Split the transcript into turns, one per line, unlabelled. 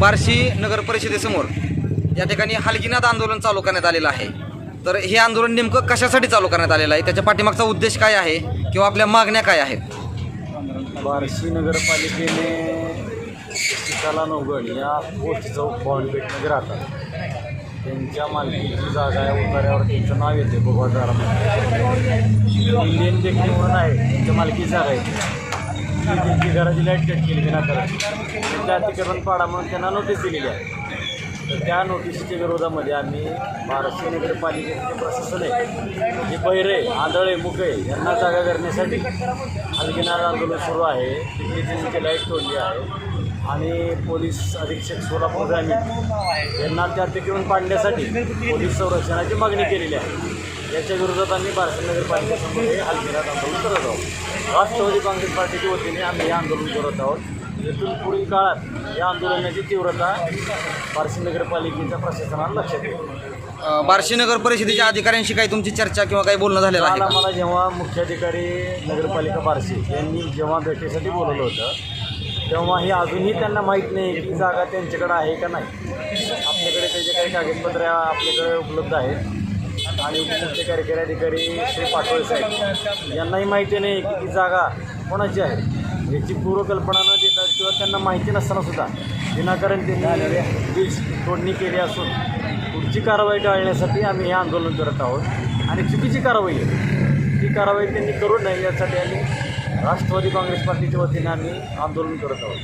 बार्शी नगर परिषदेसमोर या ठिकाणी हलगिनाद आंदोलन चालू करण्यात आलेलं आहे. तर हे आंदोलन नेमकं कशासाठी चालू करण्यात आलेलं आहे? त्याच्या पाठीमागचा उद्देश काय आहे? किंवा आपल्या मागण्या काय आहेत?
बार्शी नगरपालिकेने सीताला नवगड या पोस्ट चौक बॉन्डपेठमध्ये राहतात. त्यांच्या मालकीची जागा या उतार्यावर त्यांचं नाव येते भगवान इंडियन जे म्हणून आहे त्यांच्या मालकीची जागा आहे त्यांची घराची लाइट कट केली विनाकारण त्यांच्या अतिक्रमण पाडा म्हणून त्यांना नोटीस दिलेली आहे. तर त्या नोटीसच्या विरोधामध्ये आम्ही महाराष्ट्र नगरपालिकेचे प्रशासन आहे जे बहिरे आंधळे मुके यांना जागा करण्यासाठी हलगिनार आंदोलन सुरू आहे. तिथे त्यांची लाइट तोडली आहे. आणि पोलीस अधीक्षक सोलापूर ग्रामीण यांना त्या अतिक्रमण पाडण्यासाठी पोलीस संरक्षणाची मागणी केलेली आहे. याच्या विरोधात आम्ही बार्शी नगरपालिकेसमोर हे हलगिनार आंदोलन करत आहोत. राष्ट्रवादी काँग्रेस पार्टीच्या वतीने आम्ही हे आंदोलन करत आहोत. येथून पुढील काळात या आंदोलनाची तीव्रता बार्शी नगरपालिकेच्या प्रशासनाला लक्षात येईल.
बार्शी नगर परिषदेच्या अधिकाऱ्यांशी काही तुमची चर्चा किंवा काही बोलणं झालेलं आहे?
आम्हाला जेव्हा मुख्याधिकारी नगरपालिका बार्शी यांनी जेव्हा भेटीसाठी बोलवलं होतं तेव्हा हे अजूनही त्यांना माहीत नाही की जागा त्यांच्याकडे आहे का नाही. आपल्याकडे त्याचे काही कागदपत्रे आपल्याकडे उपलब्ध आहेत. आणि मुख्य कार्यकारी अधिकारी श्री पाटोळे साहेब. यांनाही माहिती नाही की ती जागा कोणाची आहे. याची पूर्वकल्पना न देता किंवा त्यांना माहिती नसताना सुद्धा विनाकारण त्यांनी वीज तोडणी केली असून पुढची कारवाई टाळण्यासाठी आम्ही हे आंदोलन करत आहोत. आणि चुकीची कारवाई आहे. ती कारवाई त्यांनी करू नये यासाठी आम्ही राष्ट्रवादी काँग्रेस पार्टीच्या वतीने आम्ही आंदोलन करत आहोत.